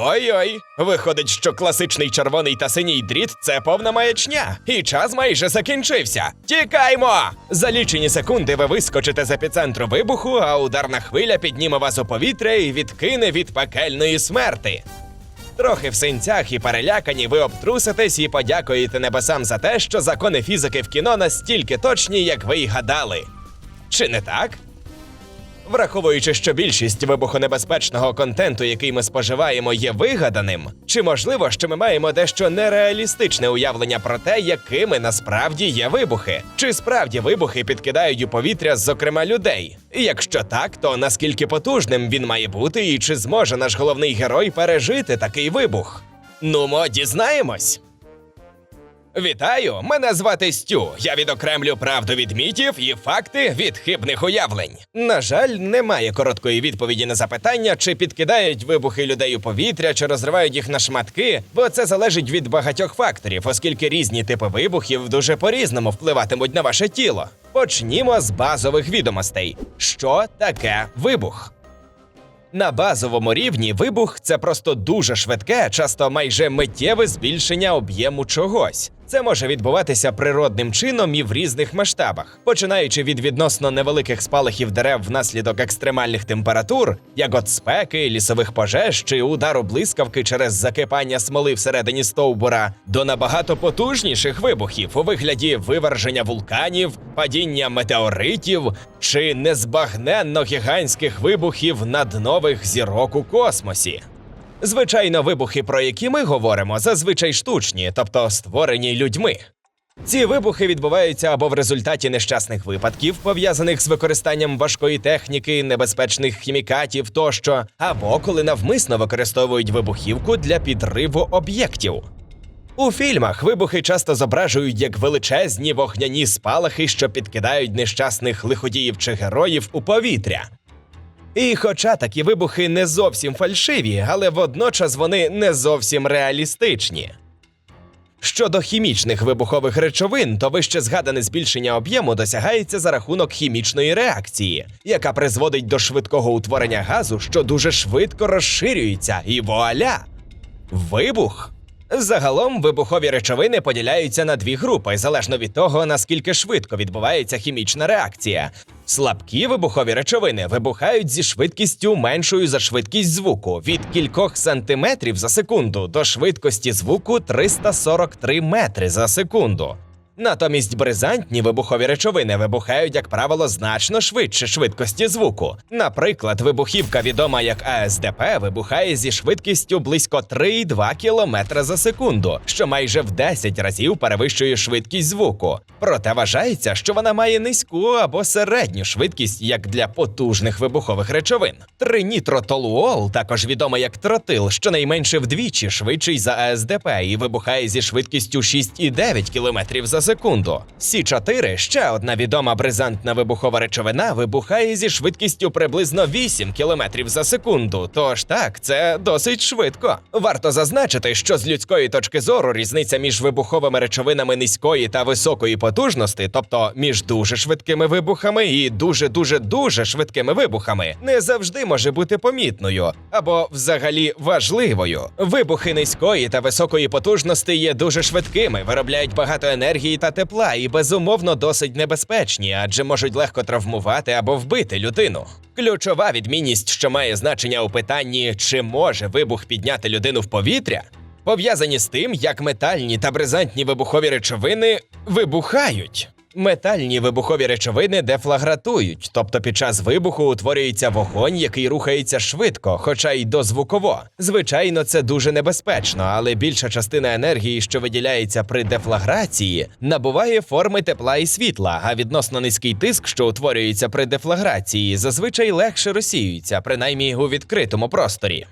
Ой-ой, виходить, що класичний червоний та синій дріт це повна маячня, і час майже закінчився. Тікаймо! За лічені секунди ви вискочите з епіцентру вибуху, а ударна хвиля підніме вас у повітря і відкине від пекельної смерти. Трохи в синцях і перелякані ви обтруситесь і подякуєте небесам за те, що закони фізики в кіно настільки точні, як ви й гадали. Чи не так? Враховуючи, що більшість вибухонебезпечного контенту, який ми споживаємо, є вигаданим, чи можливо, що ми маємо дещо нереалістичне уявлення про те, якими насправді є вибухи? Чи справді вибухи підкидають у повітря, зокрема людей? І якщо так, то наскільки потужним він має бути, і чи зможе наш головний герой пережити такий вибух? Нумо, дізнаємось. Вітаю! Мене звати Стю. Я відокремлю правду від мітів і факти від хибних уявлень. На жаль, немає короткої відповіді на запитання, чи підкидають вибухи людей у повітря, чи розривають їх на шматки, бо це залежить від багатьох факторів, оскільки різні типи вибухів дуже по-різному впливатимуть на ваше тіло. Почнімо з базових відомостей. Що таке вибух? На базовому рівні вибух це просто дуже швидке, часто майже миттєве збільшення об'єму чогось. Це може відбуватися природним чином і в різних масштабах, починаючи від відносно невеликих спалахів дерев внаслідок екстремальних температур, як от спеки, лісових пожеж чи удару блискавки через закипання смоли всередині стовбура, до набагато потужніших вибухів у вигляді виверження вулканів, падіння метеоритів чи незбагненно гігантських вибухів наднових зірок у космосі. Звичайно, вибухи, про які ми говоримо, зазвичай штучні, тобто створені людьми. Ці вибухи відбуваються або в результаті нещасних випадків, пов'язаних з використанням важкої техніки, небезпечних хімікатів тощо, або коли навмисно використовують вибухівку для підриву об'єктів. У фільмах вибухи часто зображують як величезні вогняні спалахи, що підкидають нещасних лиходіїв чи героїв у повітря. І хоча такі вибухи не зовсім фальшиві, але водночас вони не зовсім реалістичні. Щодо хімічних вибухових речовин, то вище згадане збільшення об'єму досягається за рахунок хімічної реакції, яка призводить до швидкого утворення газу, що дуже швидко розширюється, і вуаля! Вибух! Загалом вибухові речовини поділяються на дві групи, залежно від того, наскільки швидко відбувається хімічна реакція. Слабкі вибухові речовини вибухають зі швидкістю меншою за швидкість звуку від кількох сантиметрів за секунду до швидкості звуку 343 метри за секунду. Натомість бризантні вибухові речовини вибухають, як правило, значно швидше швидкості звуку. Наприклад, вибухівка, відома як АСДП, вибухає зі швидкістю близько 3,2 км за секунду, що майже в 10 разів перевищує швидкість звуку. Проте вважається, що вона має низьку або середню швидкість як для потужних вибухових речовин. Тринітротолуол, також відомий як тротил, щонайменше вдвічі швидший за АСДП і вибухає зі швидкістю 6,9 км за секунду. Сі 4 ще одна відома бризантна вибухова речовина, вибухає зі швидкістю приблизно 8 км за секунду. Тож так, це досить швидко. Варто зазначити, що з людської точки зору різниця між вибуховими речовинами низької та високої потужності, тобто між дуже швидкими вибухами і дуже дуже дуже швидкими вибухами, не завжди може бути помітною або взагалі важливою. Вибухи низької та високої потужності є дуже швидкими, виробляють багато енергії та тепла і безумовно досить небезпечні, адже можуть легко травмувати або вбити людину. Ключова відмінність, що має значення у питанні, чи може вибух підняти людину в повітря, пов'язані з тим, як метальні та бризантні вибухові речовини вибухають. Метальні вибухові речовини дефлагратують, тобто під час вибуху утворюється вогонь, який рухається швидко, хоча й дозвуково. Звичайно, це дуже небезпечно, але більша частина енергії, що виділяється при дефлаграції, набуває форми тепла і світла, а відносно низький тиск, що утворюється при дефлаграції, зазвичай легше розсіюється, принаймні у відкритому просторі.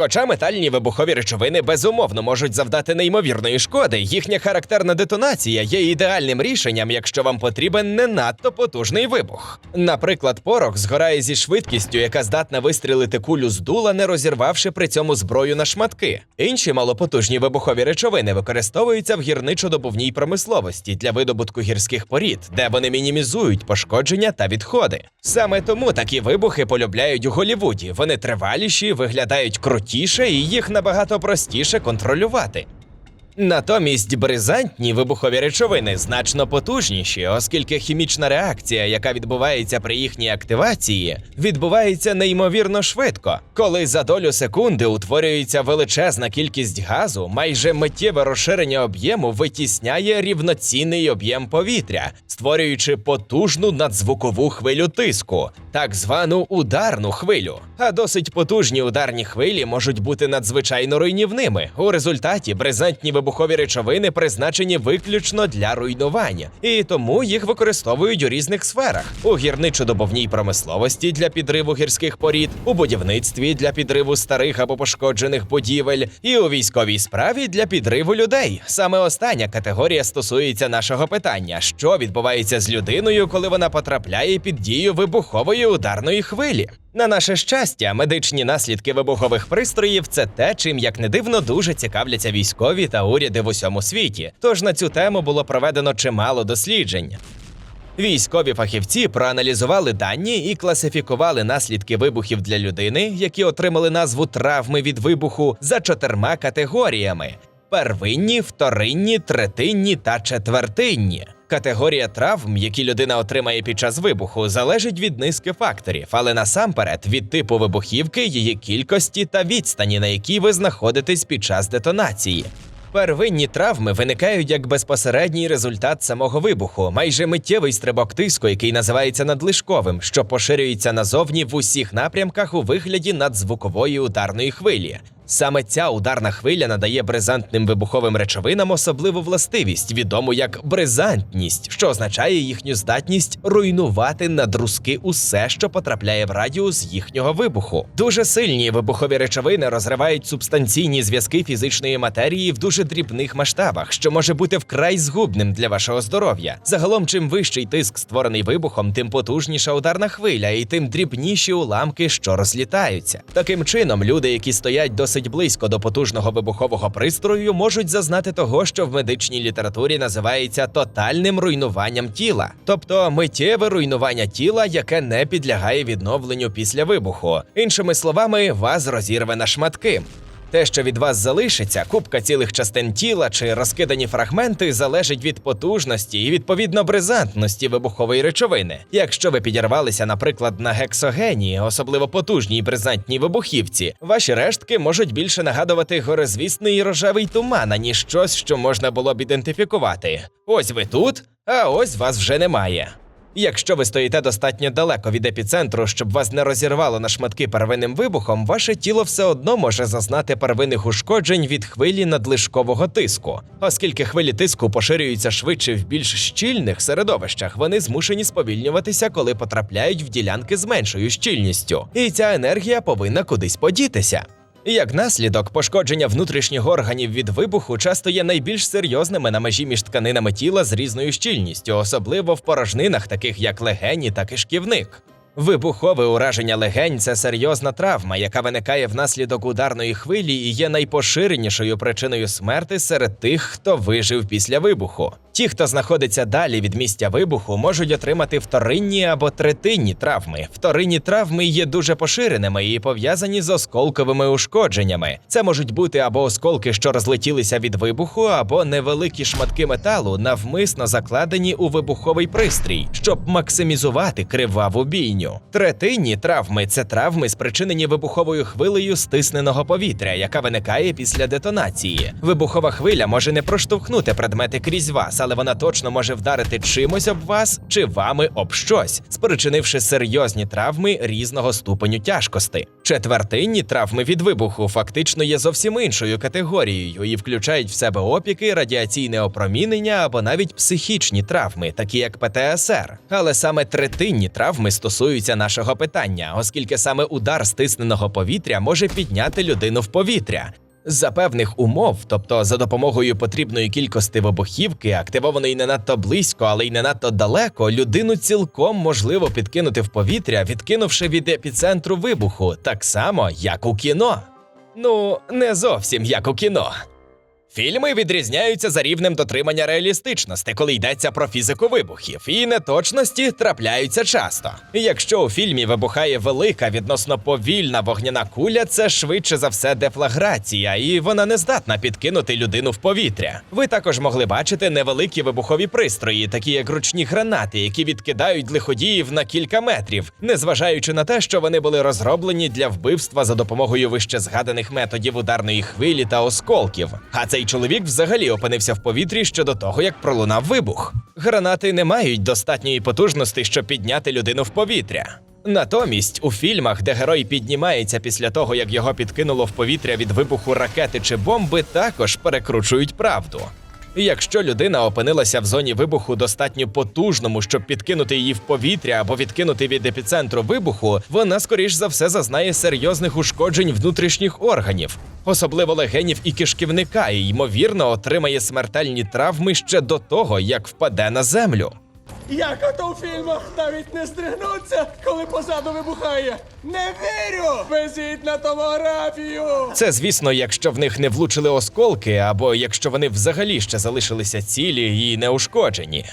Хоча метальні вибухові речовини безумовно можуть завдати неймовірної шкоди, їхня характерна детонація є ідеальним рішенням, якщо вам потрібен не надто потужний вибух. Наприклад, порох згорає зі швидкістю, яка здатна вистрілити кулю з дула, не розірвавши при цьому зброю на шматки. Інші малопотужні вибухові речовини використовуються в гірничо-добувній промисловості для видобутку гірських порід, де вони мінімізують пошкодження та відходи. Саме тому такі вибухи полюбляють у Голівуді. Вони триваліші, виглядають крутіші крутіше і їх набагато простіше контролювати. Натомість бризантні вибухові речовини значно потужніші, оскільки хімічна реакція, яка відбувається при їхній активації, відбувається неймовірно швидко. Коли за долю секунди утворюється величезна кількість газу, майже миттєве розширення об'єму витісняє рівноцінний об'єм повітря, створюючи потужну надзвукову хвилю тиску, так звану ударну хвилю. А досить потужні ударні хвилі можуть бути надзвичайно руйнівними. У результаті бризантні вибухові речовини призначені виключно для руйнування, і тому їх використовують у різних сферах: у гірничо-добовній промисловості для підриву гірських порід, у будівництві для підриву старих або пошкоджених будівель, і у військовій справі для підриву людей. Саме остання категорія стосується нашого питання: що відбувається з людиною, коли вона потрапляє під дію вибухової ударної хвилі. На наше щастя, медичні наслідки вибухових пристроїв це те, чим як не дивно дуже цікавляться військові та уряди в усьому світі. Тож на цю тему було проведено чимало досліджень. Військові фахівці проаналізували дані і класифікували наслідки вибухів для людини, які отримали назву травми від вибуху, за чотирма категоріями: первинні, вторинні, третинні та четвертинні. Категорія травм, які людина отримає під час вибуху, залежить від низки факторів, але насамперед від типу вибухівки, її кількості та відстані, на якій ви знаходитесь під час детонації. Первинні травми виникають як безпосередній результат самого вибуху, майже миттєвий стрибок тиску, який називається надлишковим, що поширюється назовні в усіх напрямках у вигляді надзвукової ударної хвилі. Саме ця ударна хвиля надає бризантним вибуховим речовинам особливу властивість, відому як бризантність, що означає їхню здатність руйнувати на друзки усе, що потрапляє в радіус їхнього вибуху. Дуже сильні вибухові речовини розривають субстанційні зв'язки фізичної матерії в дуже дрібних масштабах, що може бути вкрай згубним для вашого здоров'я. Загалом, чим вищий тиск створений вибухом, тим потужніша ударна хвиля, і тим дрібніші уламки, що розлітаються. Таким чином, люди, які стоять досить близько до потужного вибухового пристрою, можуть зазнати того, що в медичній літературі називається тотальним руйнуванням тіла, тобто миттєве руйнування тіла, яке не підлягає відновленню після вибуху. Іншими словами, вас розірве на шматки. Те, що від вас залишиться, купка цілих частин тіла чи розкидані фрагменти, залежить від потужності і відповідно бризантності вибухової речовини. Якщо ви підірвалися, наприклад, на гексогені, особливо потужній бризантній вибухівці, ваші рештки можуть більше нагадувати горизвісний рожевий туман, аніж щось, що можна було б ідентифікувати. Ось ви тут, а ось вас вже немає. Якщо ви стоїте достатньо далеко від епіцентру, щоб вас не розірвало на шматки первинним вибухом, ваше тіло все одно може зазнати первинних ушкоджень від хвилі надлишкового тиску. Оскільки хвилі тиску поширюються швидше в більш щільних середовищах, вони змушені сповільнюватися, коли потрапляють в ділянки з меншою щільністю, і ця енергія повинна кудись подітися. Як наслідок, пошкодження внутрішніх органів від вибуху часто є найбільш серйозними на межі між тканинами тіла з різною щільністю, особливо в порожнинах, таких як легені та кишківник. Вибухове ураження легень це серйозна травма, яка виникає внаслідок ударної хвилі і є найпоширенішою причиною смерти серед тих, хто вижив після вибуху. Ті, хто знаходиться далі від місця вибуху, можуть отримати вторинні або третинні травми. Вторинні травми є дуже поширеними і пов'язані з осколковими ушкодженнями. Це можуть бути або осколки, що розлетілися від вибуху, або невеликі шматки металу, навмисно закладені у вибуховий пристрій, щоб максимізувати криваву бійню. Третинні травми це травми, спричинені вибуховою хвилею стисненого повітря, яка виникає після детонації. Вибухова хвиля може не проштовхнути предмети крізь вас, але вона точно може вдарити чимось об вас чи вами об щось, спричинивши серйозні травми різного ступеню тяжкости. Четвертинні травми від вибуху фактично є зовсім іншою категорією і включають в себе опіки, радіаційне опромінення або навіть психічні травми, такі як ПТСР. Але саме третинні травми стосуються нашого питання, оскільки саме удар стисненого повітря може підняти людину в повітря. За певних умов, тобто за допомогою потрібної кількості вибухівки, активованої не надто близько, але й не надто далеко, людину цілком можливо підкинути в повітря, відкинувши від епіцентру вибуху, так само як у кіно. Ну, не зовсім як у кіно. Фільми відрізняються за рівнем дотримання реалістичності, коли йдеться про фізику вибухів, і неточності трапляються часто. Якщо у фільмі вибухає велика відносно повільна вогняна куля, це швидше за все дефлаграція, і вона не здатна підкинути людину в повітря. Ви також могли бачити невеликі вибухові пристрої, такі як ручні гранати, які відкидають лиходіїв на кілька метрів, незважаючи на те, що вони були розроблені для вбивства за допомогою вище згаданих методів ударної хвилі та осколків. А цей чоловік взагалі опинився в повітрі ще до того, як пролунав вибух. Гранати не мають достатньої потужності, щоб підняти людину в повітря. Натомість у фільмах, де герой піднімається після того, як його підкинуло в повітря від вибуху ракети чи бомби, також перекручують правду. Якщо людина опинилася в зоні вибуху достатньо потужному, щоб підкинути її в повітря або відкинути від епіцентру вибуху, вона скоріш за все зазнає серйозних ушкоджень внутрішніх органів, особливо легенів і кишківника, і ймовірно отримає смертельні травми ще до того, як впаде на землю. Як ото у фільмах навіть не здригнуться, коли позаду вибухає. Не вірю! Везіть на томографію! Це, звісно, якщо в них не влучили осколки, або якщо вони взагалі ще залишилися цілі і неушкоджені.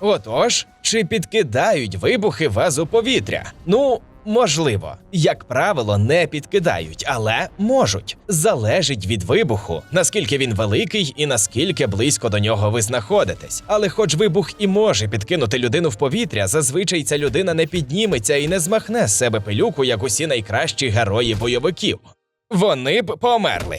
Отож, чи підкидають вибухи вас у повітря? Ну, можливо, як правило, не підкидають, але можуть. Залежить від вибуху, наскільки він великий і наскільки близько до нього ви знаходитесь. Але, хоч вибух і може підкинути людину в повітря, зазвичай ця людина не підніметься і не змахне з себе пилюку, як усі найкращі герої бойовиків. Вони б померли.